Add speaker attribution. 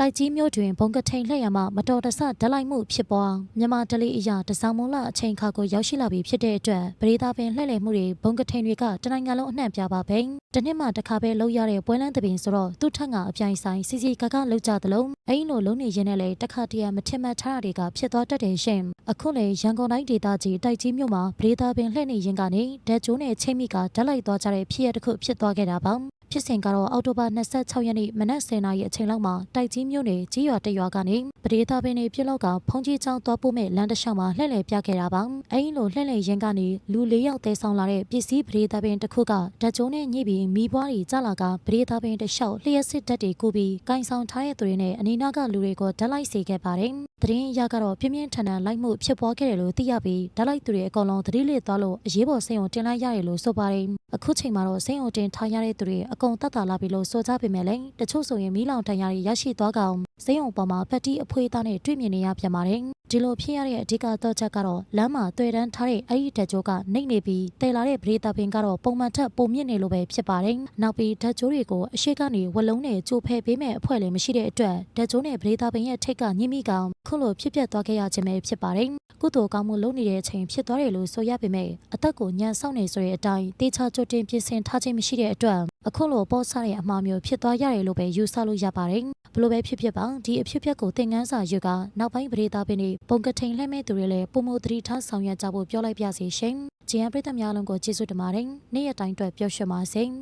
Speaker 1: တိုက်ကြီးမြို့တွင်ဘုံကထိန်လှည့်ရမှမတော်တဆဓာတ်လိုက်မှုဖြစ်ပွားမြန်မာဒလိအရာတစောင်းမုံလအချိန်ခါကိုရောက်ရှိလာပြီဖြစ်တဲ့အတွက်ပရိသတ်ပင်လှည့်လည်မှုတွေဘုံကထိန်တွေကတနိုင်ငံလုံးအနှံ့ပြပါပဲတစ်နှစ်မှတစ်ခါပဲလောက်ရတဲ့ပွဲလန်းသဘင်ဆိုတော့သူ့ထက်ကအပြိုင်ဆိုင်စီစီကကလောက်ကြသလိုအဲ့လိုလုံးနေရင်းနဲ့လေတစ်ခါတည်းမထင်မှတ်ထားတာတွေကဖြစ်သွားတတ်တယ်ရှင်အခုလေရန်ကုန်တိုင်းဒေသကြီးတိုက်ကြီးမြို့မှာပရိသတ်ပင်လှည့်နေရင်းကနေဓာတ်ကျိုးနဲ့ချိန်မိကဓာတ်လိုက်သွားကြတဲ့ဖြစ်ရတစ်ခုဖြစ်သွားခဲ့တာပါ ဖြစ်စဉ်ကတော့အောက်တိုဘာ26ရက်နေ့မနက်10:00နာရီအချိန်လောက်မှာတိုက်ကြီးမြို့နယ်ကြီးရွာတရွာကနေပဒေသာပင်တွေပြစ်လောက်ကဖုန်ကြီးချောင်းသွားပို့မဲ့လမ်းတစ်လျှောက်မှာလှည့်လည်ပြခဲ့တာပါ။အဲဒီလိုလှည့်လည်ရင်းကနေလူ၄ယောက်တဲဆောင်လာတဲ့ပစ္စည်းပဒေသာပင်တစ်ခုကဓာတ်ကြိုးနဲ့ညှိပြီးမိပွားတွေကြလာကပဒေသာပင်တစ်လျှောက်လျှက်စစ်တက်တွေကိုပြီးကင်ဆောင်ထားတဲ့သူတွေနဲ့အနီးနားကလူတွေကိုဓာတ်လိုက်စေခဲ့ပါတယ်။သတင်းအရကတော့ပြင်းပြင်းထန်ထန်လိုက်မှုဖြစ်ပွားခဲ့တယ်လို့သိရပြီးဓာတ်လိုက်သူတွေအကုန်လုံးသတိလစ်သွားလို့အရေးပေါ်စိတ်ုံတင်လိုက်ရတယ်လို့ဆိုပါတယ်။အခုချိန်မှာတော့စိတ်ုံတင်ထားရတဲ့သူတွေအကုန်တက်တာလာပြီလို့ဆိုကြပေမဲ့လည်းတချို့ဆိုရင်မီးလောင်တန်ရာတွေရရှိသွားကောင်စိတ်ုံပေါ်မှာပတ်တီးအဖွေးသားနဲ့တွေ့မြင်နေရပြန်ပါတယ်။ဒီလိုဖြစ်ရတဲ့အဓိကတော့ချက်ကတော့လမ်းမှာတွေ့တန်းထားတဲ့အဲ့ဒီဓာတ်ကြိုးကနှိမ့်နေပြီးတဲလာတဲ့ဗရေတာပင်ကတော့ပုံမှန်ထက်ပုံမြင့်နေလို့ပဲဖြစ်ပါတယ်။နောက်ပြီးဓာတ်ကြိုးတွေကိုအရှိကနေဝလုံးနဲ့ကြိုဖဲပေးမဲ့အဖွဲ့လည်းမရှိတဲ့အတွက်ဓာတ်ကြိုးနဲ့ဗရေတာပင်ရဲ့ထိတ်ကညှိမိကောင်ခုလိုဖြစ်ပျက်သွားခဲ့ရခြင်းပဲဖြစ်ပါတယ်။ကုသိုလ်ကောင်းမှုလုပ်နေတဲ့အချိန်ဖြစ်သွားတယ်လို့ဆိုရပေမဲ့အသက်ကိုညံဆောင်နေဆိုတဲ့အတိုင်းတေချာကြိုတင်ပြင်ဆင်ထားခြင်းမရှိတဲ့အတွက် အခုလိုပေါ်ဆတဲ့အမှားမျိုးဖြစ်သွားရတယ်လို့ပဲယူဆလို့ရပါတယ်။ဘလို့ပဲဖြစ်ဖြစ်ပါဒီအဖြစ်အပျက်ကိုသင်ခန်းစာယူကနောက်ပိုင်းပရိသတ်ပင်တွေပုံကထိန်လှည့်မဲ့သူတွေလည်းပုံမသတိထားဆောင်ရွက်ကြဖို့ပြောလိုက်ပါစီရှင်။ဂျီယန်ပရိသတ်များလုံးကိုကျေးဇူးတင်ပါတယ်။နေ့ရက်တိုင်းအတွက်ပျော်ရွှင်ပါစေ။